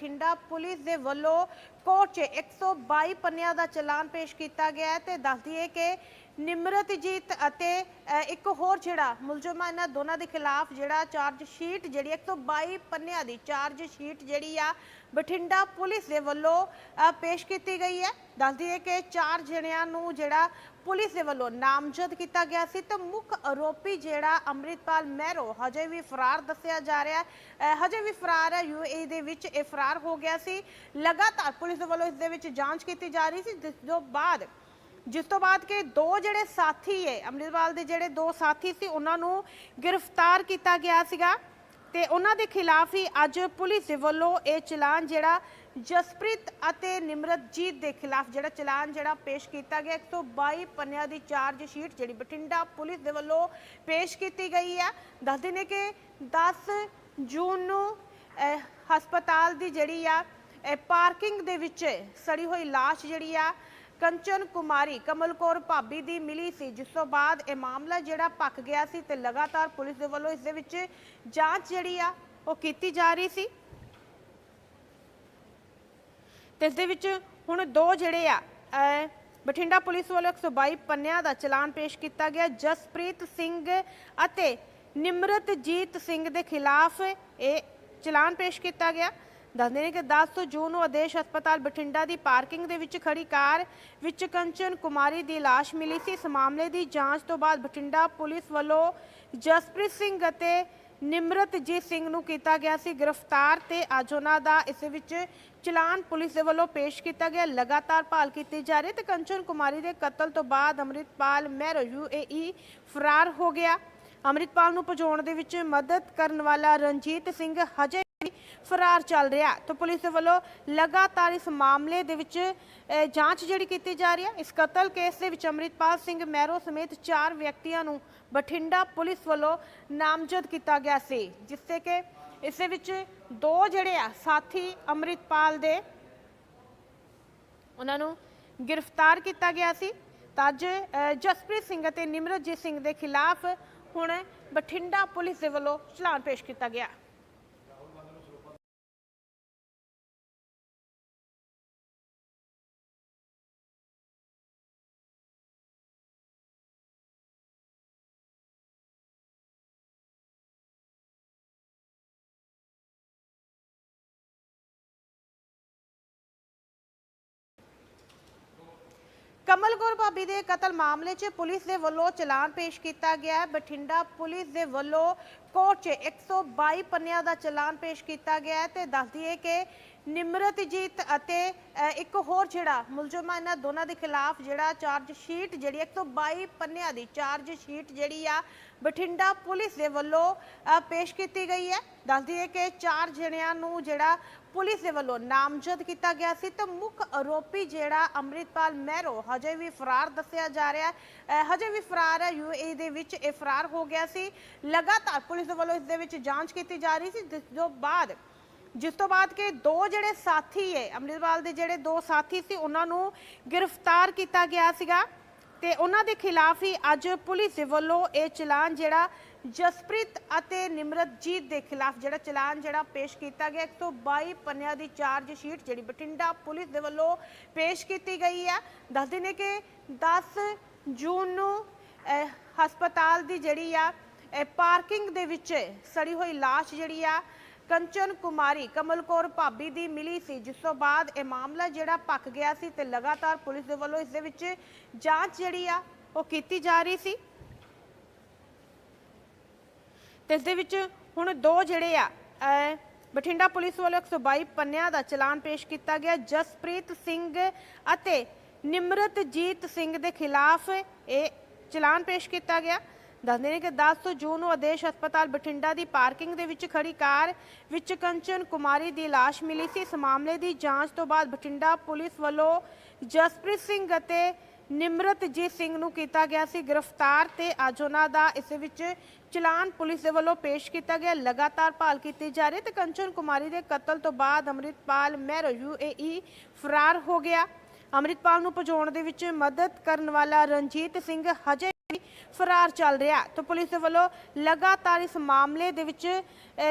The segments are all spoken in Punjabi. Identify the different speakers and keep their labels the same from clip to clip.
Speaker 1: ਬਠਿੰਡਾ ਪੁਲਿਸ ਦੇ ਵੱਲੋਂ ਕੋਰਟ 'ਚ 122 ਪੰਨਿਆਂ ਦਾ ਚਲਾਨ ਪੇਸ਼ ਕੀਤਾ ਗਿਆ ਹੈ ਤੇ ਦੱਸ ਦਈਏ ਕਿ ਨਿਮਰਤਜੀਤ ਅਤੇ ਇੱਕ ਹੋਰ ਜਿਹੜਾ ਮੁਲਜ਼ਮ ਆ, ਇਹਨਾਂ ਦੋਨਾਂ ਦੇ ਖਿਲਾਫ ਜਿਹੜਾ ਚਾਰਜ ਸ਼ੀਟ ਜਿਹੜੀ 122 ਪੰਨਿਆਂ ਦੀ ਚਾਰਜ ਸ਼ੀਟ ਜਿਹੜੀ ਆ, ਬਠਿੰਡਾ ਪੁਲਿਸ ਦੇ ਵੱਲੋਂ ਪੇਸ਼ ਕੀਤੀ ਗਈ ਹੈ। ਦੱਸਦੀ ਹੈ ਕਿ ਚਾਰ ਜਣਿਆਂ ਨੂੰ ਜਿਹੜਾ ਪੁਲਿਸ ਦੇ ਵੱਲੋਂ ਨਾਮਜ਼ਦ ਕੀਤਾ ਗਿਆ ਸੀ। ਤੇ ਮੁੱਖ ਆਰੋਪੀ ਜਿਹੜਾ ਅੰਮ੍ਰਿਤਪਾਲ ਮਹਿਰੋ, ਹਜੇ ਵੀ ਫਰਾਰ ਦੱਸਿਆ ਜਾ ਰਿਹਾ ਹੈ। ਹਜੇ ਵੀ ਫਰਾਰ ਹੈ ਯੂਏਈ ਦੇ ਵਿੱਚ ਇਹ ਫਰਾਰ ਹੋ ਗਿਆ ਸੀ। ਲਗਾਤਾਰ ਪੁਲਿਸ ਦੇ ਵੱਲੋਂ ਇਸ ਦੇ ਵਿੱਚ ਜਾਂਚ ਕੀਤੀ ਜਾ ਰਹੀ ਸੀ। ਜਿਸ ਤੋਂ ਬਾਅਦ ਜਿਸ ਤੋਂ ਬਾਅਦ ਕਿ ਦੋ ਜਿਹੜੇ ਸਾਥੀ ਹੈ ਅੰਮ੍ਰਿਤਪਾਲ ਦੇ ਜਿਹੜੇ ਦੋ ਸਾਥੀ ਸੀ, ਉਹਨਾਂ ਨੂੰ ਗ੍ਰਿਫਤਾਰ ਕੀਤਾ ਗਿਆ ਸੀਗਾ। ਤੇ ਉਹਨਾਂ ਦੇ ਖਿਲਾਫ ਹੀ ਅੱਜ ਪੁਲਿਸ ਦੇ ਵੱਲੋਂ ਇਹ ਚਲਾਨ ਜਿਹੜਾ ਜਸਪ੍ਰੀਤ ਅਤੇ ਨਿਮਰਤਜੀਤ ਦੇ ਖਿਲਾਫ ਜਿਹੜਾ ਚਲਾਨ ਜਿਹੜਾ ਪੇਸ਼ ਕੀਤਾ ਗਿਆ। 122 ਪੰਨਿਆਂ ਦੀ ਚਾਰਜ ਸ਼ੀਟ ਜਿਹੜੀ ਬਠਿੰਡਾ ਪੁਲਿਸ ਦੇ ਵੱਲੋਂ ਪੇਸ਼ ਕੀਤੀ ਗਈ ਹੈ। ਦੱਸਦੇ ਨੇ ਕਿ 10 ਜੂਨ ਨੂੰ ਹਸਪਤਾਲ ਦੀ ਜਿਹੜੀ ਆ ਪਾਰਕਿੰਗ ਦੇ ਵਿੱਚ ਸੜੀ ਹੋਈ ਲਾਸ਼ ਜਿਹੜੀ ਆ ਕੰਚਨ ਕੁਮਾਰੀ, ਕਮਲ ਕੌਰ ਭਾਬੀ ਦੀ ਮਿਲੀ ਸੀ, ਜਿਸ ਤੋਂ ਬਾਅਦ ਇਹ ਮਾਮਲਾ ਜਿਹੜਾ ਪੱਕ ਗਿਆ ਸੀ ਤੇ ਲਗਾਤਾਰ ਪੁਲਿਸ ਦੇ ਵੱਲੋਂ ਇਸ ਦੇ ਵਿੱਚ ਜਾਂਚ ਜਿਹੜੀ ਆ, ਉਹ ਕੀਤੀ ਜਾ ਰਹੀ ਸੀ। ਤੇ ਇਸ ਦੇ ਵਿੱਚ ਹੁਣ ਦੋ ਜਿਹੜੇ ਆ ਬਠਿੰਡਾ ਪੁਲਿਸ ਵੱਲੋਂ 122 ਪੰਨਿਆਂ ਦਾ ਚਲਾਨ ਪੇਸ਼ ਕੀਤਾ ਗਿਆ। ਜਸਪ੍ਰੀਤ ਸਿੰਘ ਅਤੇ ਨਿਮਰਤਜੀਤ ਸਿੰਘ ਦੇ ਖਿਲਾਫ ਇਹ ਚਲਾਨ ਪੇਸ਼ ਕੀਤਾ ਗਿਆ। ਦੱਸਦੇ ਨੇ ਕਿ 10 ਜੂਨ ਨੂੰ ਆਦੇਸ਼ ਹਸਪਤਾਲ ਬਠਿੰਡਾ ਦੀ ਪਾਰਕਿੰਗ ਦੇ ਵਿੱਚ ਖੜੀ ਕਾਰ ਵਿੱਚ ਕੰਚਨ ਕੁਮਾਰੀ ਦੀ ਲਾਸ਼ ਮਿਲੀ ਸੀ। ਇਸ ਮਾਮਲੇ ਦੀ ਜਾਂਚ ਤੋਂ ਬਾਅਦ ਬਠਿੰਡਾ ਪੁਲਿਸ ਵੱਲੋਂ ਜਸਪ੍ਰੀਤ ਸਿੰਘ ਅਤੇ ਨਿਮਰਤਜੀਤ ਸਿੰਘ ਨੂੰ ਕੀਤਾ ਗਿਆ ਸੀ ਗ੍ਰਿਫਤਾਰ ਤੇ ਅੱਜ ਉਹਨਾਂ ਦਾ ਇਸ ਵਿੱਚ ਚਲਾਨ ਪੁਲਿਸ ਦੇ ਵੱਲੋਂ ਪੇਸ਼ ਕੀਤਾ ਗਿਆ। ਲਗਾਤਾਰ ਭਾਲ ਕੀਤੀ ਜਾ ਰਹੀ ਤੇ ਕੰਚਨ ਕੁਮਾਰੀ ਦੇ ਕਤਲ ਤੋਂ ਬਾਅਦ ਅੰਮ੍ਰਿਤਪਾਲ ਮਹਿਰੋ ਯੂਏਈ ਫਰਾਰ ਹੋ ਗਿਆ। ਅੰਮ੍ਰਿਤਪਾਲ ਨੂੰ ਭਜਾਉਣ ਦੇ ਵਿੱਚ ਮਦਦ ਕਰਨ ਵਾਲਾ ਰਣਜੀਤ ਸਿੰਘ ਹਜੇ ਫਰਾਰ ਚੱਲ ਰਿਹਾ ਤਾਂ ਪੁਲਿਸ ਦੇ ਵੱਲੋਂ ਲਗਾਤਾਰ ਇਸ ਮਾਮਲੇ ਦੇ ਵਿੱਚ ਜਾਂਚ ਜਿਹੜੀ ਕੀਤੀ ਜਾ ਰਹੀ ਹੈ। ਇਸ ਕਤਲ ਕੇਸ ਦੇ ਵਿੱਚ ਅੰਮ੍ਰਿਤਪਾਲ ਸਿੰਘ ਮਹਿਰੋ ਸਮੇਤ ਚਾਰ ਵਿਅਕਤੀਆਂ ਨੂੰ ਬਠਿੰਡਾ ਪੁਲਿਸ ਵੱਲੋਂ ਨਾਮਜ਼ਦ ਕੀਤਾ ਗਿਆ ਸੀ ਜਿਸ ਤੇ ਕਿ ਇਸ ਦੇ ਵਿੱਚ ਦੋ ਜਿਹੜੇ ਆ, ਸਾਥੀ ਅੰਮ੍ਰਿਤਪਾਲ ਦੇ ਉਹਨਾਂ ਨੂੰ ਗ੍ਰਿਫਤਾਰ ਕੀਤਾ ਗਿਆ ਸੀ। ਤਾਂ ਜਸਪ੍ਰੀਤ ਸਿੰਘ ਅਤੇ ਨਿਮਰਜੀਤ ਸਿੰਘ ਦੇ ਖਿਲਾਫ ਹੁਣ ਬਠਿੰਡਾ ਪੁਲਿਸ ਦੇ ਵੱਲੋਂ ਚਲਾਨ ਪੇਸ਼ ਕੀਤਾ ਗਿਆ। ਕਮਲ ਕੌਰ ਭਾਬੀ ਦੇ ਕਤਲ ਮਾਮਲੇ 'ਚ ਪੁਲਿਸ ਦੇ ਵੱਲੋਂ ਚਲਾਨ ਪੇਸ਼ ਕੀਤਾ ਗਿਆ ਹੈ। ਬਠਿੰਡਾ ਪੁਲਿਸ ਦੇ ਵੱਲੋਂ ਕੋਰਟ 'ਚ 122 ਪੰਨਿਆਂ ਦਾ ਚਲਾਨ ਪੇਸ਼ ਕੀਤਾ ਗਿਆ ਹੈ ਤੇ ਦੱਸ ਦਈਏ ਕਿ ਨਿਮਰਤਜੀਤ ਅਤੇ ਇੱਕ ਹੋਰ ਜਿਹੜਾ ਮੁਲਜ਼ਮ ਆ ਇਹਨਾਂ ਦੋਨਾਂ ਦੇ ਖਿਲਾਫ ਜਿਹੜਾ ਚਾਰਜ ਸ਼ੀਟ ਜਿਹੜੀ 122 ਪੰਨਿਆਂ ਦੀ ਚਾਰਜ ਸ਼ੀਟ ਜਿਹੜੀ ਆ ਬਠਿੰਡਾ ਪੁਲਿਸ ਦੇ ਵੱਲੋਂ ਪੇਸ਼ ਕੀਤੀ ਗਈ ਹੈ। ਦੱਸ ਦਈਏ ਕਿ ਚਾਰ ਜਣਿਆਂ ਨੂੰ ਜਿਹੜਾ ਪੁਲਿਸ ਦੇ ਵੱਲੋਂ ਨਾਮਜ਼ਦ ਕੀਤਾ ਗਿਆ ਸੀ। ਤੇ ਮੁੱਖ ਆਰੋਪੀ ਜਿਹੜਾ ਅੰਮ੍ਰਿਤਪਾਲ ਮਹਿਰੋ, ਹਜੇ ਵੀ ਫਰਾਰ ਦੱਸਿਆ ਜਾ ਰਿਹਾ ਹੈ। ਹਜੇ ਵੀ ਫਰਾਰ ਹੈ ਯੂਏਈ ਦੇ ਵਿੱਚ ਇਹ ਫਰਾਰ ਹੋ ਗਿਆ ਸੀ। ਲਗਾਤਾਰ ਪੁਲਿਸ ਦੇ ਵੱਲੋਂ ਇਸ ਦੇ ਵਿੱਚ ਜਾਂਚ ਕੀਤੀ ਜਾ ਰਹੀ ਸੀ। ਜਿਸ ਤੋਂ ਬਾਅਦ, ਜਿਸ ਤੋਂ ਬਾਅਦ ਕਿ ਦੋ ਜਿਹੜੇ ਸਾਥੀ ਹੈ, ਅੰਮ੍ਰਿਤਪਾਲ ਦੇ ਜਿਹੜੇ ਦੋ ਸਾਥੀ ਸੀ, ਉਹਨਾਂ ਨੂੰ ਗ੍ਰਿਫਤਾਰ ਕੀਤਾ ਗਿਆ ਸੀਗਾ। ਤੇ ਉਹਨਾਂ ਦੇ ਖਿਲਾਫ ਹੀ ਅੱਜ ਪੁਲਿਸ ਦੇ ਵੱਲੋਂ ਇਹ ਚਲਾਨ ਜਿਹੜਾ ਜਸਪ੍ਰੀਤ ਅਤੇ ਨਿਮਰਤਜੀਤ ਦੇ ਖਿਲਾਫ ਜਿਹੜਾ ਚਲਾਨ ਜਿਹੜਾ ਪੇਸ਼ ਕੀਤਾ ਗਿਆ 122 ਪੰਨਿਆਂ ਦੀ ਚਾਰਜ ਸ਼ੀਟ ਜਿਹੜੀ ਬਠਿੰਡਾ ਪੁਲਿਸ ਦੇ ਵੱਲੋਂ ਪੇਸ਼ ਕੀਤੀ ਗਈ ਹੈ। ਦੱਸਦੇ ਨੇ ਕਿ 10 ਜੂਨ ਨੂੰ ਹਸਪਤਾਲ ਦੀ ਜਿਹੜੀ ਆ ਪਾਰਕਿੰਗ ਦੇ ਵਿੱਚ ਸੜੀ ਹੋਈ ਲਾਸ਼ ਜਿਹੜੀ ਆ, ਕੰਚਨ ਕੁਮਾਰੀ, ਕਮਲ ਕੌਰ ਭਾਬੀ ਦੀ ਮਿਲੀ ਸੀ, ਜਿਸ ਤੋਂ ਬਾਅਦ ਇਹ ਮਾਮਲਾ ਜਿਹੜਾ ਪੱਕ ਗਿਆ ਸੀ ਤੇ ਲਗਾਤਾਰ ਪੁਲਿਸ ਦੇ ਵੱਲੋਂ ਇਸ ਦੇ ਵਿੱਚ ਜਾਂਚ ਜਿਹੜੀ ਆ, ਉਹ ਕੀਤੀ ਜਾ ਰਹੀ ਸੀ। ਤੇ ਇਸ ਦੇ ਵਿੱਚ ਹੁਣ ਦੋ ਜਿਹੜੇ ਆ ਬਠਿੰਡਾ ਪੁਲਿਸ ਵੱਲੋਂ 122 ਪੰਨਿਆਂ ਦਾ ਚਲਾਨ ਪੇਸ਼ ਕੀਤਾ ਗਿਆ। ਜਸਪ੍ਰੀਤ ਸਿੰਘ ਅਤੇ ਨਿਮਰਤਜੀਤ ਸਿੰਘ ਦੇ ਖਿਲਾਫ ਇਹ ਚਲਾਨ ਪੇਸ਼ ਕੀਤਾ ਗਿਆ। ਦੱਸਦੇ ਨੇ ਕਿ 10 ਜੂਨ ਨੂੰ ਆਦੇਸ਼ ਹਸਪਤਾਲ ਬਠਿੰਡਾ ਦੀ ਪਾਰਕਿੰਗ ਦੇ ਵਿੱਚ ਖੜੀ ਕਾਰ ਵਿੱਚ ਕੰਚਨ ਕੁਮਾਰੀ ਦੀ ਲਾਸ਼ ਮਿਲੀ ਸੀ। ਇਸ ਮਾਮਲੇ ਦੀ ਜਾਂਚ ਤੋਂ ਬਾਅਦ ਬਠਿੰਡਾ ਪੁਲਿਸ ਵੱਲੋਂ ਜਸਪ੍ਰੀਤ ਸਿੰਘ ਅਤੇ ਨਿਮਰਤਜੀਤ ਸਿੰਘ ਨੂੰ ਕੀਤਾ ਗਿਆ ਸੀ ਗ੍ਰਿਫਤਾਰ ਤੇ ਅੱਜ ਉਹਨਾਂ ਦਾ ਇਸ ਵਿੱਚ ਚਲਾਨ ਪੁਲਿਸ ਦੇ ਵੱਲੋਂ ਪੇਸ਼ ਕੀਤਾ ਗਿਆ। ਲਗਾਤਾਰ ਭਾਲ ਕੀਤੀ ਜਾ ਰਹੀ ਤੇ ਕੰਚਨ ਕੁਮਾਰੀ ਦੇ ਕਤਲ ਤੋਂ ਬਾਅਦ ਅੰਮ੍ਰਿਤਪਾਲ ਮਹਿਰੋ ਯੂਏਈ ਫਰਾਰ ਹੋ ਗਿਆ। ਅੰਮ੍ਰਿਤਪਾਲ ਨੂੰ ਭਜਾਉਣ ਦੇ ਵਿੱਚ ਮਦਦ ਕਰਨ ਵਾਲਾ ਰਣਜੀਤ ਸਿੰਘ ਹਜੇ ਫਰਾਰ ਚੱਲ ਰਿਹਾ ਤਾਂ ਪੁਲਿਸ ਦੇ ਵੱਲੋਂ ਲਗਾਤਾਰ ਇਸ ਮਾਮਲੇ ਦੇ ਵਿੱਚ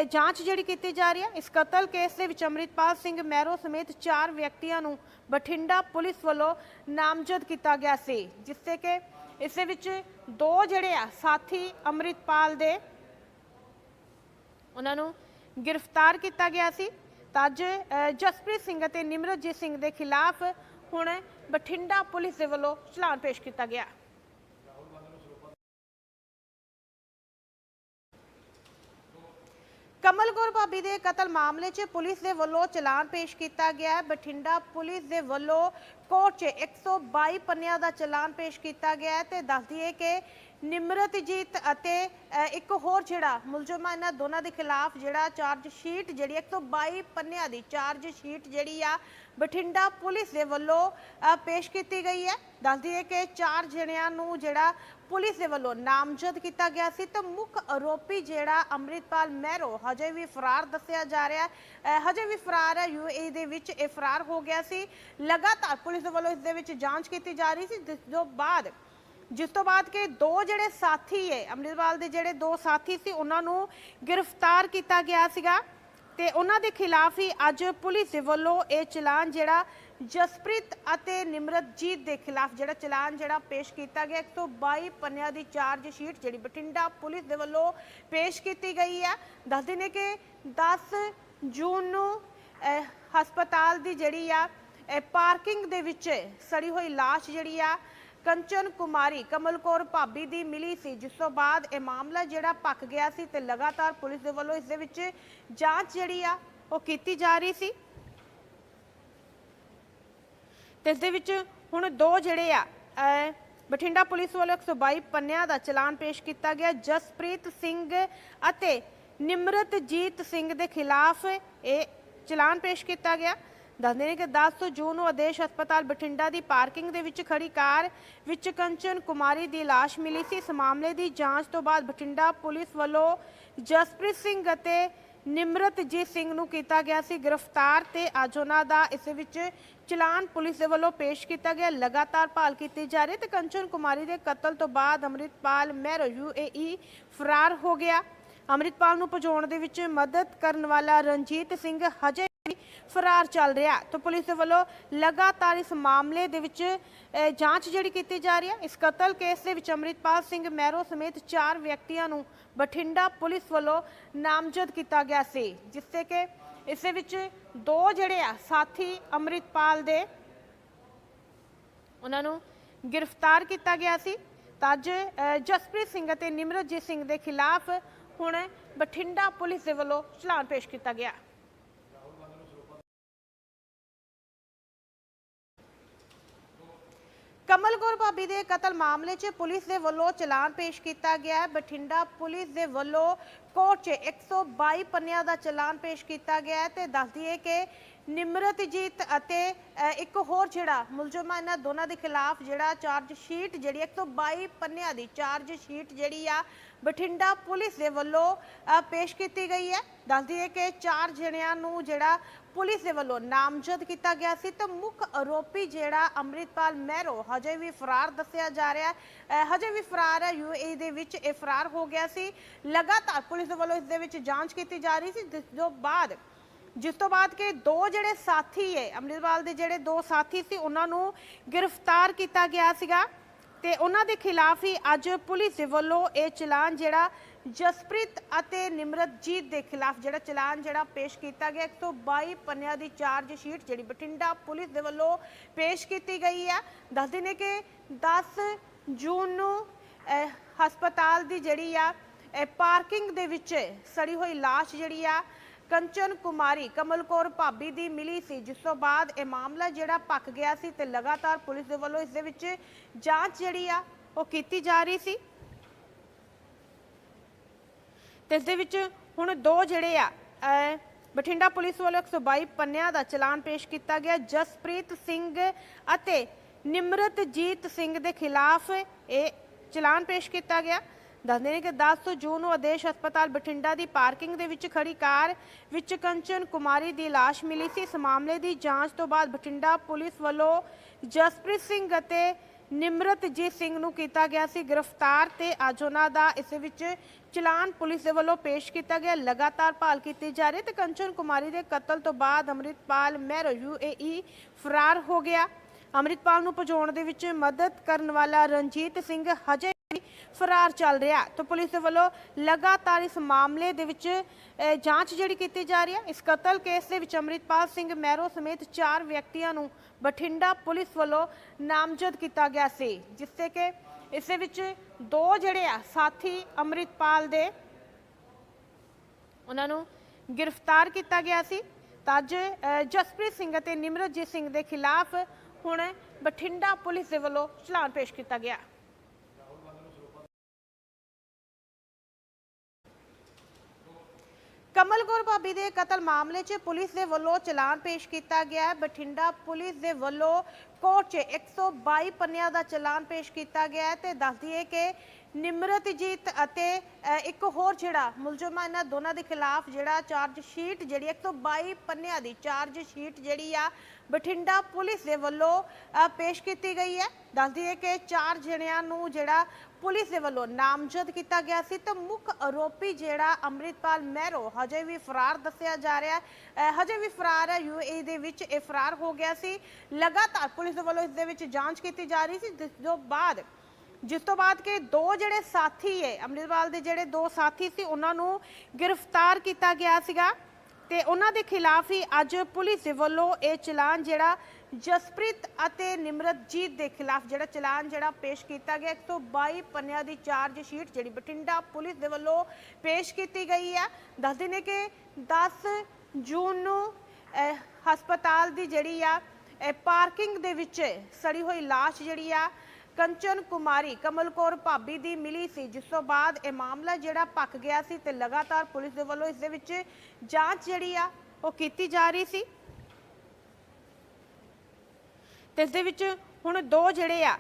Speaker 1: ਜਾਂਚ ਜਿਹੜੀ ਕੀਤੀ ਜਾ ਰਹੀ ਹੈ। ਇਸ ਕਤਲ ਕੇਸ ਦੇ ਵਿੱਚ ਅੰਮ੍ਰਿਤਪਾਲ ਸਿੰਘ ਮਹਿਰੋ ਸਮੇਤ ਚਾਰ ਵਿਅਕਤੀਆਂ ਨੂੰ ਬਠਿੰਡਾ ਪੁਲਿਸ ਵੱਲੋਂ ਨਾਮਜ਼ਦ ਕੀਤਾ ਗਿਆ ਸੀ। ਜਿਸ ਤੇ ਕਿ ਇਸ ਦੇ ਵਿੱਚ ਦੋ ਜਿਹੜੇ ਆ, ਸਾਥੀ ਅੰਮ੍ਰਿਤਪਾਲ ਦੇ, ਉਹਨਾਂ ਨੂੰ ਗ੍ਰਿਫਤਾਰ ਕੀਤਾ ਗਿਆ ਸੀ। ਤਾਂ ਅੱਜ ਜਸਪ੍ਰੀਤ ਸਿੰਘ ਅਤੇ ਨਿਮਰਜੀਤ ਸਿੰਘ ਦੇ ਖਿਲਾਫ ਹੁਣ ਬਠਿੰਡਾ ਪੁਲਿਸ ਦੇ ਵੱਲੋਂ ਚਲਾਨ ਪੇਸ਼ ਕੀਤਾ ਗਿਆ। ਕਮਲ ਕੌਰ ਭਾਬੀ ਦੇ ਕਤਲ ਮਾਮਲੇ 'ਚ ਪੁਲਿਸ ਦੇ ਵੱਲੋਂ ਚਲਾਨ ਪੇਸ਼ ਕੀਤਾ ਗਿਆ ਹੈ। ਬਠਿੰਡਾ ਪੁਲਿਸ ਦੇ ਵੱਲੋਂ ਕੋਰਟ 'ਚ 122 ਪੰਨਿਆਂ ਦਾ ਚਲਾਨ ਪੇਸ਼ ਕੀਤਾ ਗਿਆ ਹੈ ਤੇ ਦੱਸਦੀਏ ਕਿ ਨਿਮਰਤਜੀਤ ਅਤੇ ਇੱਕ ਹੋਰ ਜਿਹੜਾ ਮੁਲਜ਼ਮ ਆ, ਇਹਨਾਂ ਦੋਨਾਂ ਦੇ ਖਿਲਾਫ ਜਿਹੜਾ ਚਾਰਜ ਸ਼ੀਟ ਜਿਹੜੀ 122 ਪੰਨਿਆਂ ਦੀ ਚਾਰਜ ਸ਼ੀਟ ਜਿਹੜੀ ਆ, ਬਠਿੰਡਾ ਪੁਲਿਸ ਦੇ ਵੱਲੋਂ ਪੇਸ਼ ਕੀਤੀ ਗਈ ਹੈ। ਦੱਸ ਦਈਏ ਕਿ ਚਾਰ ਜਣਿਆਂ ਨੂੰ ਜਿਹੜਾ ਪੁਲਿਸ ਦੇ ਵੱਲੋਂ ਨਾਮਜ਼ਦ ਕੀਤਾ ਗਿਆ ਸੀ ਤੇ ਮੁੱਖ ਆਰੋਪੀ ਜਿਹੜਾ ਅੰਮ੍ਰਿਤਪਾਲ ਮਹਿਰੋ ਹਜੇ ਵੀ ਫਰਾਰ ਦੱਸਿਆ ਜਾ ਰਿਹਾ ਹੈ। ਹਜੇ ਵੀ ਫਰਾਰ ਹੈ ਯੂਏਈ ਦੇ ਵਿੱਚ ਇਹ ਫਰਾਰ ਹੋ ਗਿਆ ਸੀ। ਲਗਾਤਾਰ ਪੁਲਿਸ ਦੇ ਵੱਲੋਂ ਇਸ ਦੇ ਵਿੱਚ ਜਾਂਚ ਕੀਤੀ ਜਾ ਰਹੀ ਸੀ, ਜਿਸ ਤੋਂ ਬਾਅਦ ਜਿਸ ਤੋਂ ਬਾਅਦ ਕਿ ਦੋ ਜਿਹੜੇ ਸਾਥੀ ਹੈ ਅੰਮ੍ਰਿਤਪਾਲ ਦੇ ਜਿਹੜੇ ਦੋ ਸਾਥੀ ਸੀ, ਉਹਨਾਂ ਨੂੰ ਗ੍ਰਿਫਤਾਰ ਕੀਤਾ ਗਿਆ ਸੀਗਾ। ਤੇ ਉਹਨਾਂ ਦੇ ਖਿਲਾਫ ਹੀ ਅੱਜ ਪੁਲਿਸ ਦੇ ਵੱਲੋਂ ਇਹ ਚਲਾਨ ਜਿਹੜਾ ਜਸਪ੍ਰੀਤ ਅਤੇ ਨਿਮਰਤਜੀਤ ਦੇ ਖਿਲਾਫ ਜਿਹੜਾ ਚਲਾਨ ਜਿਹੜਾ ਪੇਸ਼ ਕੀਤਾ ਗਿਆ 122 ਪੰਨਿਆਂ ਦੀ ਚਾਰਜ ਸ਼ੀਟ ਜਿਹੜੀ ਬਠਿੰਡਾ ਪੁਲਿਸ ਦੇ ਵੱਲੋਂ ਪੇਸ਼ ਕੀਤੀ ਗਈ ਹੈ। ਦੱਸਦੇ ਨੇ ਕਿ 10 ਜੂਨ ਨੂੰ ਹਸਪਤਾਲ ਦੀ ਜਿਹੜੀ ਆ ਪਾਰਕਿੰਗ ਦੇ ਵਿੱਚ ਸੜੀ ਹੋਈ ਲਾਸ਼ ਜਿਹੜੀ ਆ ਕੰਚਨ ਕੁਮਾਰੀ, ਕਮਲ ਭਾਬੀ ਦੀ ਮਿਲੀ ਸੀ। ਜਿਸ ਤੋਂ ਬਾਅਦ ਇਹ ਮਾਮਲਾ ਜਿਹੜਾ ਪੱਕ ਗਿਆ ਸੀ ਤੇ ਲਗਾਤਾਰ ਪੁਲਿਸ ਦੇ ਵੱਲੋਂ ਇਸ ਦੇ ਵਿੱਚ ਜਾਂਚ ਜਿਹੜੀ ਆ, ਉਹ ਕੀਤੀ ਜਾ ਰਹੀ ਸੀ। ਤੇ ਇਸ ਦੇ ਵਿੱਚ ਹੁਣ ਦੋ ਜਿਹੜੇ ਆ ਬਠਿੰਡਾ ਪੁਲਿਸ ਵੱਲੋਂ 122 ਪੰਨਿਆਂ ਦਾ ਚਲਾਨ ਪੇਸ਼ ਕੀਤਾ ਗਿਆ। ਜਸਪ੍ਰੀਤ ਸਿੰਘ ਅਤੇ ਨਿਮਰਤਜੀਤ ਸਿੰਘ ਦੇ ਖਿਲਾਫ ਇਹ ਚਲਾਨ ਪੇਸ਼ ਕੀਤਾ ਗਿਆ। ਦੱਸਦੇ ਨੇ ਕਿ 10 ਜੂਨ ਨੂੰ ਆਦੇਸ਼ ਹਸਪਤਾਲ ਬਠਿੰਡਾ ਦੀ ਪਾਰਕਿੰਗ ਦੇ ਵਿੱਚ ਖੜੀ ਕਾਰ ਵਿੱਚ ਕੰਚਨ ਕੁਮਾਰੀ ਦੀ ਲਾਸ਼ ਮਿਲੀ ਸੀ। ਇਸ ਮਾਮਲੇ ਦੀ ਜਾਂਚ ਤੋਂ ਬਾਅਦ ਬਠਿੰਡਾ ਪੁਲਿਸ ਵੱਲੋਂ ਜਸਪ੍ਰੀਤ ਸਿੰਘ ਅਤੇ ਨਿਮਰਤਜੀਤ ਸਿੰਘ ਨੂੰ ਕੀਤਾ ਗਿਆ ਸੀ ਗ੍ਰਿਫਤਾਰ ਤੇ ਅੱਜ ਉਹਨਾਂ ਦਾ ਇਸ ਵਿੱਚ ਚਲਾਨ ਪੁਲਿਸ ਦੇ ਵੱਲੋਂ ਪੇਸ਼ ਕੀਤਾ ਗਿਆ। ਲਗਾਤਾਰ ਭਾਲ ਕੀਤੀ ਜਾ ਰਹੀ ਹੈ ਤੇ ਕੰਚਨ ਕੁਮਾਰੀ ਦੇ ਕਤਲ ਤੋਂ ਬਾਅਦ ਅੰਮ੍ਰਿਤਪਾਲ ਮਹਿਰੋ ਯੂਏਈ ਫਰਾਰ ਹੋ ਗਿਆ। ਅੰਮ੍ਰਿਤਪਾਲ ਨੂੰ ਭਜਾਉਣ ਦੇ ਵਿੱਚ ਮਦਦ ਕਰਨ ਵਾਲਾ ਰਣਜੀਤ ਸਿੰਘ ਹਜੇ ਫਰਾਰ ਚੱਲ ਰਿਹਾ। ਤਾਂ ਪੁਲਿਸ ਦੇ ਵੱਲੋਂ ਲਗਾਤਾਰ ਇਸ ਮਾਮਲੇ ਦੇ ਵਿੱਚ ਜਾਂਚ ਜਿਹੜੀ ਕੀਤੀ ਜਾ ਰਹੀ ਹੈ। ਇਸ ਕਤਲ ਕੇਸ ਦੇ ਵਿੱਚ ਅੰਮ੍ਰਿਤਪਾਲ ਸਿੰਘ ਮਹਿਰੋ ਸਮੇਤ ਚਾਰ ਵਿਅਕਤੀਆਂ ਨੂੰ ਬਠਿੰਡਾ ਪੁਲਿਸ ਵੱਲੋਂ ਨਾਮਜ਼ਦ ਕੀਤਾ ਗਿਆ ਸੀ। ਜਿਸ ਤੇ ਕਿ ਇਸ ਦੇ ਵਿੱਚ ਦੋ ਜਿਹੜੇ ਆ, ਸਾਥੀ ਅੰਮ੍ਰਿਤਪਾਲ ਦੇ, ਉਹਨਾਂ ਨੂੰ ਗ੍ਰਿਫਤਾਰ ਕੀਤਾ ਗਿਆ ਸੀ। ਤਾਂ ਅੱਜ ਜਸਪ੍ਰੀਤ ਸਿੰਘ ਅਤੇ ਨਿਮਰਜੀਤ ਸਿੰਘ ਦੇ ਖਿਲਾਫ ਹੁਣ ਬਠਿੰਡਾ ਪੁਲਿਸ ਦੇ ਵੱਲੋਂ ਚਲਾਨ ਪੇਸ਼ ਕੀਤਾ ਗਿਆ। ਕਮਲ ਕੌਰ ਭਾਬੀ ਦੇ ਕਤਲ ਮਾਮਲੇ 'ਚ ਪੁਲਿਸ ਦੇ ਵੱਲੋਂ ਚਲਾਨ ਪੇਸ਼ ਕੀਤਾ ਗਿਆ ਹੈ। ਬਠਿੰਡਾ ਪੁਲਿਸ ਦੇ ਵੱਲੋਂ ਕੋਰਟ 'ਚ 122 ਪੰਨਿਆਂ ਦਾ ਚਲਾਨ ਪੇਸ਼ ਕੀਤਾ ਗਿਆ ਹੈ ਤੇ ਦੱਸ ਦਈਏ ਕਿ ਨਿਮਰਤਜੀਤ ਅਤੇ ਇੱਕ ਹੋਰ ਜਿਹੜਾ ਮੁਲਜ਼ਮ ਆ, ਇਹਨਾਂ ਦੋਨਾਂ ਦੇ ਖਿਲਾਫ ਜਿਹੜਾ ਚਾਰਜ ਸ਼ੀਟ ਜਿਹੜੀ 122 ਪੰਨਿਆਂ ਦੀ ਚਾਰਜ ਸ਼ੀਟ ਜਿਹੜੀ ਆ, ਬਠਿੰਡਾ ਪੁਲਿਸ ਦੇ ਵੱਲੋਂ ਪੇਸ਼ ਕੀਤੀ ਗਈ ਹੈ। ਦੱਸਦੀ ਹੈ ਕਿ ਚਾਰ ਜਣਿਆਂ ਨੂੰ ਜਿਹੜਾ ਪੁਲਿਸ ਦੇ ਵੱਲੋਂ ਨਾਮਜ਼ਦ ਕੀਤਾ ਗਿਆ ਸੀ। ਤੇ ਮੁੱਖ ਆਰੋਪੀ ਜਿਹੜਾ ਅੰਮ੍ਰਿਤਪਾਲ ਮਹਿਰੋ, ਹਜੇ ਵੀ ਫਰਾਰ ਦੱਸਿਆ ਜਾ ਰਿਹਾ ਹੈ। ਹਜੇ ਵੀ ਫਰਾਰ ਹੈ ਯੂਏਈ ਦੇ ਵਿੱਚ ਇਹ ਫਰਾਰ ਹੋ ਗਿਆ ਸੀ। ਲਗਾਤਾਰ ਪੁਲਿਸ ਦੇ ਵੱਲੋਂ ਇਸ ਦੇ ਵਿੱਚ ਜਾਂਚ ਕੀਤੀ ਜਾ ਰਹੀ ਸੀ, ਜਿਸ ਤੋਂ ਬਾਅਦ ਜਿਸ ਤੋਂ ਬਾਅਦ ਕਿ ਦੋ ਜਿਹੜੇ ਸਾਥੀ ਹੈ ਅੰਮ੍ਰਿਤਪਾਲ ਦੇ ਜਿਹੜੇ ਦੋ ਸਾਥੀ ਸੀ, ਉਹਨਾਂ ਨੂੰ ਗ੍ਰਿਫਤਾਰ ਕੀਤਾ ਗਿਆ ਸੀਗਾ। ਤੇ ਉਹਨਾਂ ਦੇ ਖਿਲਾਫ ਹੀ ਅੱਜ ਪੁਲਿਸ ਦੇ ਵੱਲੋਂ ਇਹ ਚਲਾਨ ਜਿਹੜਾ ਜਸਪ੍ਰੀਤ ਅਤੇ ਨਿਮਰਤਜੀਤ ਦੇ ਖਿਲਾਫ ਜਿਹੜਾ ਚਲਾਨ ਜਿਹੜਾ ਪੇਸ਼ ਕੀਤਾ ਗਿਆ 122 ਪੰਨਿਆਂ ਦੀ ਚਾਰਜ ਸ਼ੀਟ ਜਿਹੜੀ ਬਠਿੰਡਾ ਪੁਲਿਸ ਦੇ ਵੱਲੋਂ ਪੇਸ਼ ਕੀਤੀ ਗਈ ਹੈ। ਦੱਸਦੇ ਨੇ ਕਿ 10 ਜੂਨ ਨੂੰ ਹਸਪਤਾਲ ਦੀ ਜਿਹੜੀ ਆ ਪਾਰਕਿੰਗ ਦੇ ਵਿੱਚ ਸੜੀ ਹੋਈ ਲਾਸ਼ ਜਿਹੜੀ ਆ ਕੰਚਨ ਕੁਮਾਰੀ ਕਮਲ ਕੌਰ ਭਾਬੀ ਦੀ ਮਿਲੀ ਸੀ, ਜਿਸ ਤੋਂ ਬਾਅਦ ਇਹ ਮਾਮਲਾ ਜਿਹੜਾ ਪੱਕ ਗਿਆ ਸੀ ਤੇ ਲਗਾਤਾਰ ਪੁਲਿਸ ਦੇ ਵੱਲੋਂ ਇਸ ਦੇ ਵਿੱਚ ਜਾਂਚ ਜਿਹੜੀ ਆ, ਉਹ ਕੀਤੀ ਜਾ ਰਹੀ ਸੀ। ਤੇ ਇਸ ਦੇ ਵਿੱਚ ਹੁਣ ਦੋ ਜਿਹੜੇ ਆ ਬਠਿੰਡਾ ਪੁਲਿਸ ਵੱਲੋਂ 122 ਪੰਨਿਆਂ ਦਾ ਚਲਾਨ ਪੇਸ਼ ਕੀਤਾ ਗਿਆ। ਜਸਪ੍ਰੀਤ ਸਿੰਘ ਅਤੇ ਨਿਮਰਤਜੀਤ ਸਿੰਘ ਦੇ ਖਿਲਾਫ ਇਹ ਚਲਾਨ ਪੇਸ਼ ਕੀਤਾ ਗਿਆ। ਦੱਸਦੇ ਨੇ ਕਿ 10 ਜੂਨ ਨੂੰ ਆਦੇਸ਼ ਹਸਪਤਾਲ ਬਠਿੰਡਾ ਦੀ ਪਾਰਕਿੰਗ ਦੇ ਵਿੱਚ ਖੜੀ ਕਾਰ ਵਿੱਚ ਕੰਚਨ ਕੁਮਾਰੀ ਦੀ ਲਾਸ਼ ਮਿਲੀ ਸੀ। ਇਸ ਮਾਮਲੇ ਦੀ ਜਾਂਚ ਤੋਂ ਬਾਅਦ ਬਠਿੰਡਾ ਪੁਲਿਸ ਵੱਲੋਂ ਜਸਪ੍ਰੀਤ ਸਿੰਘ ਅਤੇ ਨਿਮਰਤਜੀਤ ਸਿੰਘ ਨੂੰ ਕੀਤਾ ਗਿਆ ਸੀ ਗ੍ਰਿਫਤਾਰ ਤੇ ਅੱਜ ਉਹਨਾਂ ਦਾ ਇਸ ਵਿੱਚ ਚਲਾਨ ਪੁਲਿਸ ਦੇ ਵੱਲੋਂ ਪੇਸ਼ ਕੀਤਾ ਗਿਆ। ਲਗਾਤਾਰ ਭਾਲ ਕੀਤੀ ਜਾ ਰਹੀ ਤੇ ਕੰਚਨ ਕੁਮਾਰੀ ਦੇ ਕਤਲ ਤੋਂ ਬਾਅਦ ਅੰਮ੍ਰਿਤਪਾਲ ਮਹਿਰੋ ਯੂਏਈ ਫਰਾਰ ਹੋ ਗਿਆ। ਅੰਮ੍ਰਿਤਪਾਲ ਨੂੰ ਭਜਾਉਣ ਦੇ ਵਿੱਚ ਮਦਦ ਕਰਨ ਵਾਲਾ ਰਣਜੀਤ ਸਿੰਘ ਹਜੇ ਫਰਾਰ ਚੱਲ ਰਿਹਾ ਤਾਂ ਪੁਲਿਸ ਦੇ ਵੱਲੋਂ ਲਗਾਤਾਰ ਇਸ ਮਾਮਲੇ ਦੇ ਵਿੱਚ ਜਾਂਚ ਜਿਹੜੀ ਕੀਤੀ ਜਾ ਰਹੀ ਹੈ। ਇਸ ਕਤਲ ਕੇਸ ਦੇ ਵਿੱਚ ਅੰਮ੍ਰਿਤਪਾਲ ਸਿੰਘ ਮਹਿਰੋ ਸਮੇਤ ਚਾਰ ਵਿਅਕਤੀਆਂ ਨੂੰ ਬਠਿੰਡਾ ਪੁਲਿਸ ਵੱਲੋਂ ਨਾਮਜ਼ਦ ਕੀਤਾ ਗਿਆ ਸੀ ਜਿਸ ਤੇ ਕਿ ਇਸ ਦੇ ਵਿੱਚ ਦੋ ਜਿਹੜੇ ਆ, ਸਾਥੀ ਅੰਮ੍ਰਿਤਪਾਲ ਦੇ ਉਹਨਾਂ ਨੂੰ ਗ੍ਰਿਫਤਾਰ ਕੀਤਾ ਗਿਆ ਸੀ। ਤਾਂ ਜਸਪ੍ਰੀਤ ਸਿੰਘ ਅਤੇ ਨਿਮਰਤਜੀਤ ਸਿੰਘ ਦੇ ਖਿਲਾਫ ਹੁਣ ਬਠਿੰਡਾ ਪੁਲਿਸ ਦੇ ਵੱਲੋਂ ਚਲਾਨ ਪੇਸ਼ ਕੀਤਾ ਗਿਆ। ਕਮਲ ਕੌਰ ਭਾਬੀ ਦੇ ਕਤਲ ਮਾਮਲੇ 'ਚ ਪੁਲਿਸ ਦੇ ਵੱਲੋਂ ਚਲਾਨ ਪੇਸ਼ ਕੀਤਾ ਗਿਆ ਹੈ। ਬਠਿੰਡਾ ਪੁਲਿਸ ਦੇ ਵੱਲੋਂ ਕੋਰਟ 'ਚ 122 ਪੰਨਿਆਂ ਦਾ ਚਲਾਨ ਪੇਸ਼ ਕੀਤਾ ਗਿਆ ਹੈ ਤੇ ਦੱਸਦੀ ਹੈ ਕਿ ਨਿਮਰਤਜੀਤ ਅਤੇ ਇੱਕ ਹੋਰ ਜਿਹੜਾ ਮੁਲਜ਼ਮ ਆ, ਇਹਨਾਂ ਦੋਨਾਂ ਦੇ ਖਿਲਾਫ ਜਿਹੜਾ ਚਾਰਜ ਸ਼ੀਟ ਜਿਹੜੀ 122 ਪੰਨਿਆਂ ਦੀ ਚਾਰਜ ਸ਼ੀਟ ਜਿਹੜੀ ਆ, ਬਠਿੰਡਾ ਪੁਲਿਸ ਦੇ ਵੱਲੋਂ ਪੇਸ਼ ਕੀਤੀ ਗਈ ਹੈ। ਦੱਸਦੀ ਹੈ ਕਿ ਚਾਰ ਜਣਿਆਂ ਨੂੰ ਜਿਹੜਾ ਪੁਲਿਸ ਦੇ ਵੱਲੋਂ ਨਾਮਜ਼ਦ ਕੀਤਾ ਗਿਆ ਸੀ ਤੇ ਮੁੱਖ ਆਰੋਪੀ ਜਿਹੜਾ ਅੰਮ੍ਰਿਤਪਾਲ ਮਹਿਰੋ ਹਜੇ ਵੀ ਫਰਾਰ ਦੱਸਿਆ ਜਾ ਰਿਹਾ ਹੈ। ਹਜੇ ਵੀ ਫਰਾਰ ਹੈ ਯੂਏਈ ਦੇ ਵਿੱਚ ਇਹ ਫਰਾਰ ਹੋ ਗਿਆ ਸੀ। ਲਗਾਤਾਰ ਪੁਲਿਸ ਦੇ ਵੱਲੋਂ ਇਸ ਦੇ ਵਿੱਚ ਜਾਂਚ ਕੀਤੀ ਜਾ ਰਹੀ ਸੀ, ਜਿਸ ਤੋਂ ਬਾਅਦ ਜਿਸ ਤੋਂ ਬਾਅਦ ਕਿ ਦੋ ਜਿਹੜੇ ਸਾਥੀ ਹੈ ਅੰਮ੍ਰਿਤਪਾਲ ਦੇ ਜਿਹੜੇ ਦੋ ਸਾਥੀ ਸੀ, ਉਹਨਾਂ ਨੂੰ ਗ੍ਰਿਫਤਾਰ ਕੀਤਾ ਗਿਆ ਸੀਗਾ। ਤੇ ਉਹਨਾਂ ਦੇ ਖਿਲਾਫ ਹੀ ਅੱਜ ਪੁਲਿਸ ਦੇ ਵੱਲੋਂ ਇਹ ਚਲਾਨ ਜਿਹੜਾ ਜਸਪ੍ਰੀਤ ਅਤੇ ਨਿਮਰਤਜੀਤ ਦੇ ਖਿਲਾਫ ਜਿਹੜਾ ਚਲਾਨ ਜਿਹੜਾ ਪੇਸ਼ ਕੀਤਾ ਗਿਆ 122 ਪੰਨਿਆਂ ਦੀ ਚਾਰਜ ਸ਼ੀਟ ਜਿਹੜੀ ਬਠਿੰਡਾ ਪੁਲਿਸ ਦੇ ਵੱਲੋਂ ਪੇਸ਼ ਕੀਤੀ ਗਈ ਹੈ। ਦੱਸਦੇ ਨੇ ਕਿ 10 ਜੂਨ ਨੂੰ ਹਸਪਤਾਲ ਦੀ ਜਿਹੜੀ ਆ ਪਾਰਕਿੰਗ ਦੇ ਵਿੱਚ ਸੜੀ ਹੋਈ ਲਾਸ਼ ਜਿਹੜੀ ਆ ਕੰਚਨ ਕੁਮਾਰੀ, ਕਮਲ ਭਾਬੀ ਦੀ ਮਿਲੀ ਸੀ, ਜਿਸ ਤੋਂ ਬਾਅਦ ਇਹ ਮਾਮਲਾ ਜਿਹੜਾ ਪੱਕ ਗਿਆ ਸੀ ਤੇ ਲਗਾਤਾਰ ਪੁਲਿਸ ਦੇ ਵੱਲੋਂ ਇਸ ਦੇ ਵਿੱਚ ਜਾਂਚ ਜਿਹੜੀ ਆ, ਉਹ ਕੀਤੀ ਜਾ ਰਹੀ ਸੀ। ਤੇ ਇਸ ਦੇ ਵਿੱਚ ਹੁਣ ਦੋ ਜਿਹੜੇ ਆ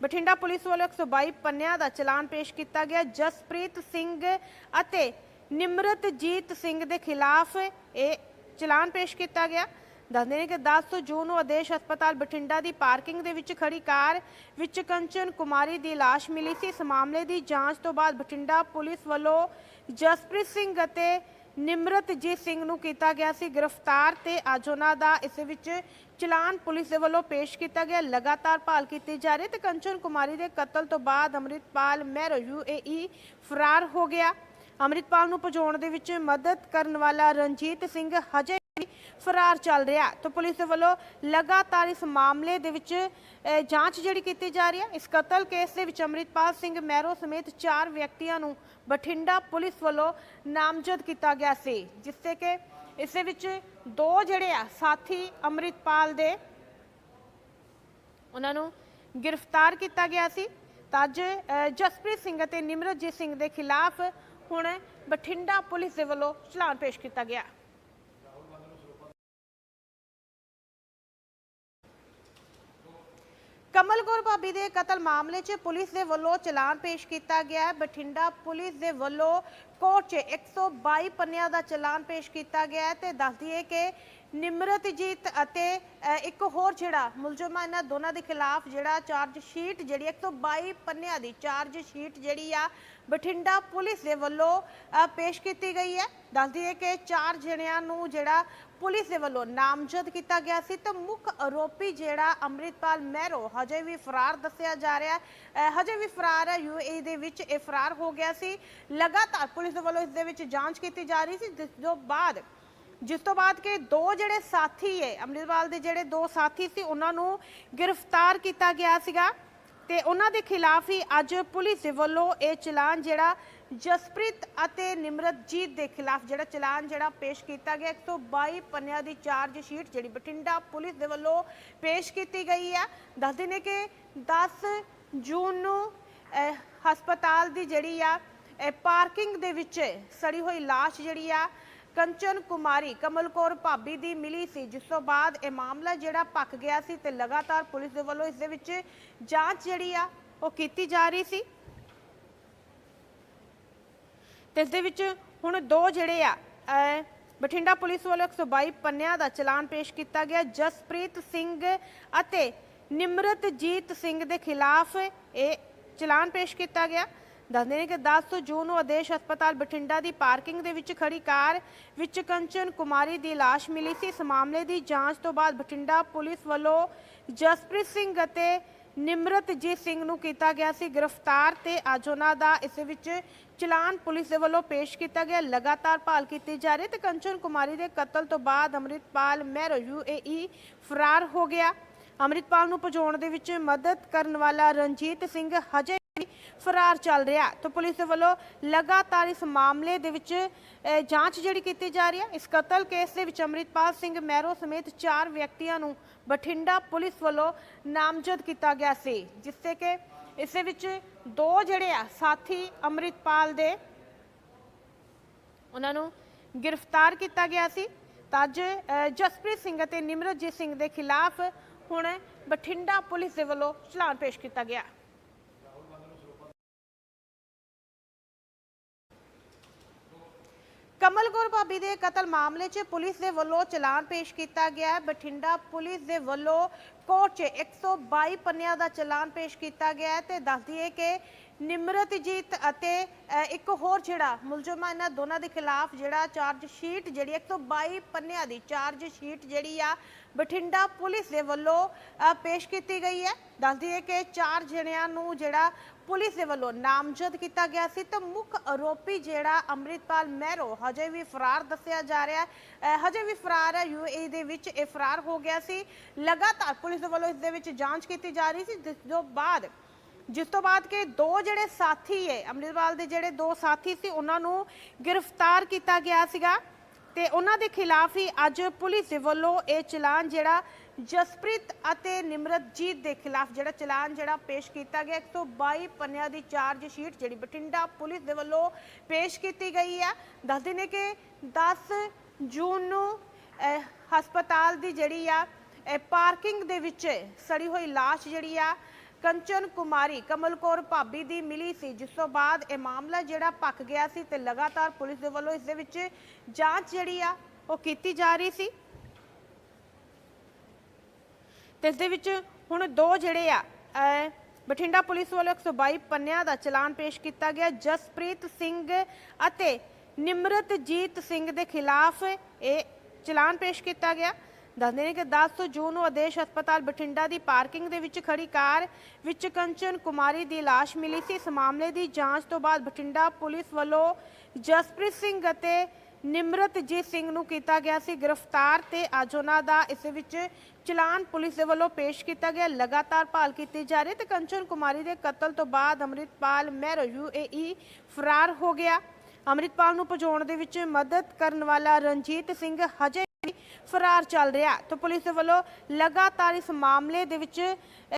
Speaker 1: ਬਠਿੰਡਾ ਪੁਲਿਸ ਵੱਲੋਂ 122 ਪੰਨਿਆਂ ਦਾ ਚਲਾਨ ਪੇਸ਼ ਕੀਤਾ ਗਿਆ। ਜਸਪ੍ਰੀਤ ਸਿੰਘ ਅਤੇ ਨਿਮਰਤਜੀਤ ਸਿੰਘ ਦੇ ਖਿਲਾਫ ਇਹ ਚਲਾਨ ਪੇਸ਼ ਕੀਤਾ ਗਿਆ। ਦੱਸਦੇ ਨੇ ਕਿ 10 ਜੂਨ ਨੂੰ ਆਦੇਸ਼ ਹਸਪਤਾਲ ਬਠਿੰਡਾ ਦੀ ਪਾਰਕਿੰਗ ਦੇ ਵਿੱਚ ਖੜੀ ਕਾਰ ਵਿੱਚ ਕੰਚਨ ਕੁਮਾਰੀ ਦੀ ਲਾਸ਼ ਮਿਲੀ ਸੀ। ਇਸ ਮਾਮਲੇ ਦੀ ਜਾਂਚ ਤੋਂ ਬਾਅਦ ਬਠਿੰਡਾ ਪੁਲਿਸ ਵੱਲੋਂ ਜਸਪ੍ਰੀਤ ਸਿੰਘ ਅਤੇ ਨਿਮਰਤਜੀਤ ਸਿੰਘ ਨੂੰ ਕੀਤਾ ਗਿਆ ਸੀ ਗ੍ਰਿਫਤਾਰ ਤੇ ਅੱਜ ਉਹਨਾਂ ਦਾ ਇਸ ਵਿੱਚ ਚਲਾਨ ਪੁਲਿਸ ਦੇ ਵੱਲੋਂ ਪੇਸ਼ ਕੀਤਾ ਗਿਆ। ਲਗਾਤਾਰ ਭਾਲ ਕੀਤੀ ਜਾ ਰਹੀ ਤੇ ਕੰਚਨ ਕੁਮਾਰੀ ਦੇ ਕਤਲ ਤੋਂ ਬਾਅਦ ਅੰਮ੍ਰਿਤਪਾਲ ਮਹਿਰੋ ਯੂਏਈ ਫਰਾਰ ਹੋ ਗਿਆ। ਅੰਮ੍ਰਿਤਪਾਲ ਨੂੰ ਭਜਾਉਣ ਦੇ ਵਿੱਚ ਮਦਦ ਕਰਨ ਵਾਲਾ ਰਣਜੀਤ ਸਿੰਘ ਹਜੇ ਫਰਾਰ ਚੱਲ ਰਿਹਾ ਤਾਂ ਪੁਲਿਸ ਦੇ ਵੱਲੋਂ ਲਗਾਤਾਰ ਇਸ ਮਾਮਲੇ ਦੇ ਵਿੱਚ ਜਾਂਚ ਜਿਹੜੀ ਕੀਤੀ ਜਾ ਰਹੀ ਹੈ। ਇਸ ਕਤਲ ਕੇਸ ਦੇ ਵਿੱਚ ਅੰਮ੍ਰਿਤਪਾਲ ਸਿੰਘ ਮਹਿਰੋ ਸਮੇਤ ਚਾਰ ਵਿਅਕਤੀਆਂ ਨੂੰ ਬਠਿੰਡਾ ਪੁਲਿਸ ਵੱਲੋਂ ਨਾਮਜ਼ਦ ਕੀਤਾ ਗਿਆ ਸੀ। ਜਿਸ ਤੇ ਕਿ ਇਸ ਦੇ ਵਿੱਚ ਦੋ ਜਿਹੜੇ ਆ, ਸਾਥੀ ਅੰਮ੍ਰਿਤਪਾਲ ਦੇ, ਉਹਨਾਂ ਨੂੰ ਗ੍ਰਿਫਤਾਰ ਕੀਤਾ ਗਿਆ ਸੀ। ਤਾਂ ਅੱਜ ਜਸਪ੍ਰੀਤ ਸਿੰਘ ਅਤੇ ਨਿਮਰਜੀਤ ਸਿੰਘ ਦੇ ਖਿਲਾਫ ਹੁਣ ਬਠਿੰਡਾ ਪੁਲਿਸ ਦੇ ਵੱਲੋਂ ਚਲਾਨ ਪੇਸ਼ ਕੀਤਾ ਗਿਆ। ਕਮਲ ਕੌਰ ਭਾਬੀ ਦੇ ਕਤਲ ਮਾਮਲੇ 'ਚ ਪੁਲਿਸ ਦੇ ਵੱਲੋਂ ਚਲਾਨ ਪੇਸ਼ ਕੀਤਾ ਗਿਆ ਹੈ। ਬਠਿੰਡਾ ਪੁਲਿਸ ਦੇ ਵੱਲੋਂ ਕੋਰਟ 'ਚ 122 ਪੰਨਿਆਂ ਦਾ ਚਲਾਨ ਪੇਸ਼ ਕੀਤਾ ਗਿਆ ਹੈ ਤੇ ਦੱਸਦੀ ਹੈ ਕਿ ਨਿਮਰਤਜੀਤ ਅਤੇ ਇੱਕ ਹੋਰ ਜਿਹੜਾ ਮੁਲਜ਼ਮ ਆ, ਇਹਨਾਂ ਦੋਨਾਂ ਦੇ ਖਿਲਾਫ ਜਿਹੜਾ ਚਾਰਜ ਸ਼ੀਟ ਜਿਹੜੀ 122 ਪੰਨਿਆਂ ਦੀ ਚਾਰਜ ਸ਼ੀਟ ਜਿਹੜੀ ਆ, ਬਠਿੰਡਾ ਪੁਲਿਸ ਦੇ ਵੱਲੋਂ ਪੇਸ਼ ਕੀਤੀ ਗਈ ਹੈ। ਦੱਸਦੀ ਹੈ ਕਿ ਚਾਰ ਜਣਿਆਂ ਨੂੰ ਜਿਹੜਾ ਪੁਲਿਸ ਦੇ ਵੱਲੋਂ ਨਾਮਜ਼ਦ ਕੀਤਾ ਗਿਆ ਸੀ ਤੇ ਮੁੱਖ ਆਰੋਪੀ ਜਿਹੜਾ ਅੰਮ੍ਰਿਤਪਾਲ ਮਹਿਰੋ ਹਜੇ ਵੀ ਫਰਾਰ ਦੱਸਿਆ ਜਾ ਰਿਹਾ ਹੈ। ਹਜੇ ਵੀ ਫਰਾਰ ਹੈ ਯੂਏਈ ਦੇ ਵਿੱਚ ਇਹ ਫਰਾਰ ਹੋ ਗਿਆ ਸੀ। ਲਗਾਤਾਰ ਪੁਲਿਸ ਦੇ ਵੱਲੋਂ ਇਸ ਦੇ ਵਿੱਚ ਜਾਂਚ ਕੀਤੀ ਜਾ ਰਹੀ ਸੀ, ਜਿਸ ਤੋਂ ਬਾਅਦ, ਜਿਸ ਤੋਂ ਬਾਅਦ ਕਿ ਦੋ ਜਿਹੜੇ ਸਾਥੀ ਹੈ ਅੰਮ੍ਰਿਤਪਾਲ ਦੇ ਜਿਹੜੇ ਦੋ ਸਾਥੀ ਸੀ, ਉਹਨਾਂ ਨੂੰ ਗ੍ਰਿਫਤਾਰ ਕੀਤਾ ਗਿਆ ਸੀਗਾ ਤੇ ਉਹਨਾਂ ਦੇ ਖਿਲਾਫ ਹੀ ਅੱਜ ਪੁਲਿਸ ਦੇ ਵੱਲੋਂ ਇਹ ਚਲਾਨ ਜਿਹੜਾ ਜਸਪ੍ਰੀਤ ਅਤੇ ਨਿਮਰਤਜੀਤ ਦੇ ਖਿਲਾਫ ਜਿਹੜਾ ਚਲਾਨ ਜਿਹੜਾ ਪੇਸ਼ ਕੀਤਾ ਗਿਆ 122 ਪੰਨਿਆਂ ਦੀ ਚਾਰਜ ਸ਼ੀਟ ਜਿਹੜੀ ਬਠਿੰਡਾ ਪੁਲਿਸ ਦੇ ਵੱਲੋਂ ਪੇਸ਼ ਕੀਤੀ ਗਈ ਹੈ। ਦੱਸਦੇ ਨੇ ਕਿ 10 ਜੂਨ ਨੂੰ ਹਸਪਤਾਲ ਦੀ ਜਿਹੜੀ ਆ ਇਹ ਪਾਰਕਿੰਗ ਦੇ ਵਿੱਚ ਸੜੀ ਹੋਈ ਲਾਸ਼ ਜਿਹੜੀ ਆ, ਕੰਚਨ ਕੁਮਾਰੀ, ਕਮਲ ਕੌਰ ਭਾਬੀ ਦੀ ਮਿਲੀ ਸੀ, ਜਿਸ ਤੋਂ ਬਾਅਦ ਇਹ ਮਾਮਲਾ ਜਿਹੜਾ ਪੱਕ ਗਿਆ ਸੀ ਤੇ ਲਗਾਤਾਰ ਪੁਲਿਸ ਦੇ ਵੱਲੋਂ ਇਸ ਦੇ ਵਿੱਚ ਜਾਂਚ ਜਿਹੜੀ ਆ, ਉਹ ਕੀਤੀ ਜਾ ਰਹੀ ਸੀ। ਤੇ ਇਸ ਦੇ ਵਿੱਚ ਹੁਣ ਦੋ ਜਿਹੜੇ ਆ ਬਠਿੰਡਾ ਪੁਲਿਸ ਵੱਲੋਂ 122 ਪੰਨਿਆਂ ਦਾ ਚਲਾਨ ਪੇਸ਼ ਕੀਤਾ ਗਿਆ। ਜਸਪ੍ਰੀਤ ਸਿੰਘ ਅਤੇ ਨਿਮਰਤਜੀਤ ਸਿੰਘ ਦੇ ਖਿਲਾਫ ਇਹ ਚਲਾਨ ਪੇਸ਼ ਕੀਤਾ ਗਿਆ। ਦੱਸਦੇ ਨੇ ਕਿ 10 ਜੂਨ ਨੂੰ ਆਦੇਸ਼ ਹਸਪਤਾਲ ਬਠਿੰਡਾ ਦੀ ਪਾਰਕਿੰਗ ਦੇ ਵਿੱਚ ਖੜੀ ਕਾਰ ਵਿੱਚ ਕੰਚਨ ਕੁਮਾਰੀ ਦੀ ਲਾਸ਼ ਮਿਲੀ ਸੀ। ਇਸ ਮਾਮਲੇ ਦੀ ਜਾਂਚ ਤੋਂ ਬਾਅਦ ਬਠਿੰਡਾ ਪੁਲਿਸ ਵੱਲੋਂ ਜਸਪ੍ਰੀਤ ਸਿੰਘ ਅਤੇ ਨਿਮਰਤਜੀਤ ਸਿੰਘ ਨੂੰ ਕੀਤਾ ਗਿਆ ਸੀ ਗ੍ਰਿਫਤਾਰ ਤੇ ਅੱਜ ਉਹਨਾਂ ਦਾ ਇਸ ਵਿੱਚ ਚਲਾਨ ਪੁਲਿਸ ਦੇ ਵੱਲੋਂ ਪੇਸ਼ ਕੀਤਾ ਗਿਆ। ਲਗਾਤਾਰ ਭਾਲ ਕੀਤੀ ਜਾ ਰਹੀ ਹੈ ਤੇ ਕੰਚਨ ਕੁਮਾਰੀ ਦੇ ਕਤਲ ਤੋਂ ਬਾਅਦ ਅੰਮ੍ਰਿਤਪਾਲ ਮਹਿਰੋ ਯੂਏਈ ਫਰਾਰ ਹੋ ਗਿਆ। ਅੰਮ੍ਰਿਤਪਾਲ ਨੂੰ ਭਜਾਉਣ ਦੇ ਵਿੱਚ ਮਦਦ ਕਰਨ ਵਾਲਾ ਰਣਜੀਤ ਸਿੰਘ ਹਜੇ ਫਰਾਰ ਚੱਲ ਰਿਹਾ ਤਾਂ ਪੁਲਿਸ ਦੇ ਵੱਲੋਂ ਲਗਾਤਾਰ ਇਸ ਮਾਮਲੇ ਦੇ ਵਿੱਚ ਜਾਂਚ ਜਿਹੜੀ ਕੀਤੀ ਜਾ ਰਹੀ ਹੈ। ਇਸ ਕਤਲ ਕੇਸ ਦੇ ਵਿੱਚ ਅੰਮ੍ਰਿਤਪਾਲ ਸਿੰਘ ਮਹਿਰੋ ਸਮੇਤ ਚਾਰ ਵਿਅਕਤੀਆਂ ਨੂੰ ਬਠਿੰਡਾ ਪੁਲਿਸ ਵੱਲੋਂ ਨਾਮਜ਼ਦ ਕੀਤਾ ਗਿਆ ਸੀ। ਜਿਸ ਕਿ ਇਸ ਦੇ ਵਿੱਚ ਦੋ ਜਿਹੜੇ ਆ, ਸਾਥੀ ਅੰਮ੍ਰਿਤਪਾਲ ਦੇ, ਉਹਨਾਂ ਨੂੰ ਗ੍ਰਿਫਤਾਰ ਕੀਤਾ ਗਿਆ ਸੀ। ਤਾਂ ਅੱਜ ਜਸਪ੍ਰੀਤ ਸਿੰਘ ਅਤੇ ਨਿਮਰਜੀਤ ਸਿੰਘ ਦੇ ਖਿਲਾਫ ਹੁਣ ਬਠਿੰਡਾ ਪੁਲਿਸ ਦੇ ਵੱਲੋਂ ਚਲਾਨ ਪੇਸ਼ ਕੀਤਾ ਗਿਆ। ਕਮਲ ਕੌਰ ਭਾਬੀ ਦੇ ਕਤਲ ਮਾਮਲੇ 'ਚ ਪੁਲਿਸ ਦੇ ਵੱਲੋਂ ਚਲਾਨ ਪੇਸ਼ ਕੀਤਾ ਗਿਆ ਹੈ। ਬਠਿੰਡਾ ਪੁਲਿਸ ਦੇ ਵੱਲੋਂ ਕੋਰਟ 'ਚ 122 ਪੰਨਿਆਂ ਦਾ ਚਲਾਨ ਪੇਸ਼ ਕੀਤਾ ਗਿਆ ਹੈ ਤੇ ਦੱਸ ਦਈਏ ਕਿ ਨਿਮਰਤਜੀਤ ਅਤੇ ਇੱਕ ਹੋਰ ਜਿਹੜਾ ਮੁਲਜ਼ਮ ਆ, ਇਹਨਾਂ ਦੋਨਾਂ ਦੇ ਖਿਲਾਫ ਜਿਹੜਾ ਚਾਰਜ ਸ਼ੀਟ ਜਿਹੜੀ 122 ਪੰਨਿਆਂ ਦੀ ਚਾਰਜ ਸ਼ੀਟ ਜਿਹੜੀ ਆ, ਬਠਿੰਡਾ ਪੁਲਿਸ ਦੇ ਵੱਲੋਂ ਪੇਸ਼ ਕੀਤੀ ਗਈ ਹੈ। ਦੱਸ ਦਈਏ ਕਿ ਚਾਰ ਜਣਿਆਂ ਨੂੰ ਜਿਹੜਾ ਪੁਲਿਸ ਦੇ ਵੱਲੋਂ ਨਾਮਜ਼ਦ ਕੀਤਾ ਗਿਆ ਸੀ। ਤੇ ਮੁੱਖ ਆਰੋਪੀ ਜਿਹੜਾ ਅੰਮ੍ਰਿਤਪਾਲ ਮਹਿਰੋ, ਹਜੇ ਵੀ ਫਰਾਰ ਦੱਸਿਆ ਜਾ ਰਿਹਾ ਹੈ। ਹਜੇ ਵੀ ਫਰਾਰ ਹੈ ਯੂਏਈ ਦੇ ਵਿੱਚ ਇਹ ਫਰਾਰ ਹੋ ਗਿਆ ਸੀ। ਲਗਾਤਾਰ ਪੁਲਿਸ ਦੇ ਵੱਲੋਂ ਇਸ ਦੇ ਵਿੱਚ ਜਾਂਚ ਕੀਤੀ ਜਾ ਰਹੀ ਸੀ। ਜਿਸ ਤੋਂ ਬਾਅਦ, ਜਿਸ ਤੋਂ ਬਾਅਦ ਕਿ ਦੋ ਜਿਹੜੇ ਸਾਥੀ ਹੈ, ਅੰਮ੍ਰਿਤਪਾਲ ਦੇ ਜਿਹੜੇ ਦੋ ਸਾਥੀ ਸੀ, ਉਹਨਾਂ ਨੂੰ ਗ੍ਰਿਫਤਾਰ ਕੀਤਾ ਗਿਆ ਸੀਗਾ। ਤੇ ਉਹਨਾਂ ਦੇ ਖਿਲਾਫ ਹੀ ਅੱਜ ਪੁਲਿਸ ਦੇ ਵੱਲੋਂ ਇਹ ਚਲਾਨ ਜਿਹੜਾ ਜਸਪ੍ਰੀਤ ਅਤੇ ਨਿਮਰਤਜੀਤ ਦੇ ਖਿਲਾਫ ਜਿਹੜਾ ਚਲਾਨ ਜਿਹੜਾ ਪੇਸ਼ ਕੀਤਾ ਗਿਆ 122 ਪੰਨਿਆਂ ਦੀ ਚਾਰਜ ਸ਼ੀਟ ਜਿਹੜੀ ਬਠਿੰਡਾ ਪੁਲਿਸ ਦੇ ਵੱਲੋਂ ਪੇਸ਼ ਕੀਤੀ ਗਈ ਹੈ ਦੱਸਦੇ ਨੇ ਕਿ 10 ਜੂਨ ਨੂੰ ਹਸਪਤਾਲ ਦੀ ਜਿਹੜੀ ਆ ਪਾਰਕਿੰਗ ਦੇ ਵਿੱਚ ਸੜੀ ਹੋਈ ਲਾਸ਼ ਜਿਹੜੀ ਆ, ਕੰਚਨ ਕੁਮਾਰੀ, ਕਮਲ ਕੌਰ ਭਾਬੀ ਦੀ ਮਿਲੀ ਸੀ, ਜਿਸ ਤੋਂ ਬਾਅਦ ਇਹ ਮਾਮਲਾ ਜਿਹੜਾ ਪੱਕ ਗਿਆ ਸੀ ਤੇ ਲਗਾਤਾਰ ਪੁਲਿਸ ਦੇ ਵੱਲੋਂ ਇਸ ਦੇ ਵਿੱਚ ਜਾਂਚ ਜਿਹੜੀ ਆ, ਉਹ ਕੀਤੀ ਜਾ ਰਹੀ ਸੀ। ਤੇ ਇਸ ਦੇ ਵਿੱਚ ਹੁਣ ਦੋ ਜਿਹੜੇ ਆ ਬਠਿੰਡਾ ਪੁਲਿਸ ਵੱਲੋਂ 122 ਪੰਨਿਆਂ ਦਾ ਚਲਾਨ ਪੇਸ਼ ਕੀਤਾ ਗਿਆ। ਜਸਪ੍ਰੀਤ ਸਿੰਘ ਅਤੇ ਨਿਮਰਤਜੀਤ ਸਿੰਘ ਦੇ ਖਿਲਾਫ ਇਹ ਚਲਾਨ ਪੇਸ਼ ਕੀਤਾ ਗਿਆ। ਦੱਸਦੇ ਨੇ ਕਿ 10 ਜੂਨ ਨੂੰ ਆਦੇਸ਼ ਹਸਪਤਾਲ ਬਠਿੰਡਾ ਦੀ ਪਾਰਕਿੰਗ ਦੇ ਵਿੱਚ ਖੜੀ ਕਾਰ ਵਿੱਚ ਕੰਚਨ ਕੁਮਾਰੀ ਦੀ ਲਾਸ਼ ਮਿਲੀ ਸੀ। ਇਸ ਮਾਮਲੇ ਦੀ ਜਾਂਚ ਤੋਂ ਬਾਅਦ ਬਠਿੰਡਾ ਪੁਲਿਸ ਵੱਲੋਂ ਜਸਪ੍ਰੀਤ ਸਿੰਘ ਅਤੇ ਨਿਮਰਤਜੀਤ ਸਿੰਘ ਨੂੰ ਕੀਤਾ ਗਿਆ ਸੀ ਗ੍ਰਿਫਤਾਰ ਤੇ ਅੱਜ ਉਹਨਾਂ ਦਾ ਇਸ ਵਿੱਚ ਚਲਾਨ ਪੁਲਿਸ ਦੇ ਵੱਲੋਂ ਪੇਸ਼ ਕੀਤਾ ਗਿਆ। ਲਗਾਤਾਰ ਭਾਲ ਕੀਤੀ ਜਾ ਰਹੀ ਤੇ ਕੰਚਨ ਕੁਮਾਰੀ ਦੇ ਕਤਲ ਤੋਂ ਬਾਅਦ ਅੰਮ੍ਰਿਤਪਾਲ ਮਹਿਰੋ ਯੂਏਈ ਫਰਾਰ ਹੋ ਗਿਆ। ਅੰਮ੍ਰਿਤਪਾਲ ਨੂੰ ਭਜਾਉਣ ਦੇ ਵਿੱਚ ਮਦਦ ਕਰਨ ਵਾਲਾ ਰਣਜੀਤ ਸਿੰਘ ਹਜੇ ਵੀ ਫਰਾਰ ਚੱਲ ਰਿਹਾ ਤਾਂ ਪੁਲਿਸ ਦੇ ਵੱਲੋਂ ਲਗਾਤਾਰ ਇਸ ਮਾਮਲੇ ਦੇ ਵਿੱਚ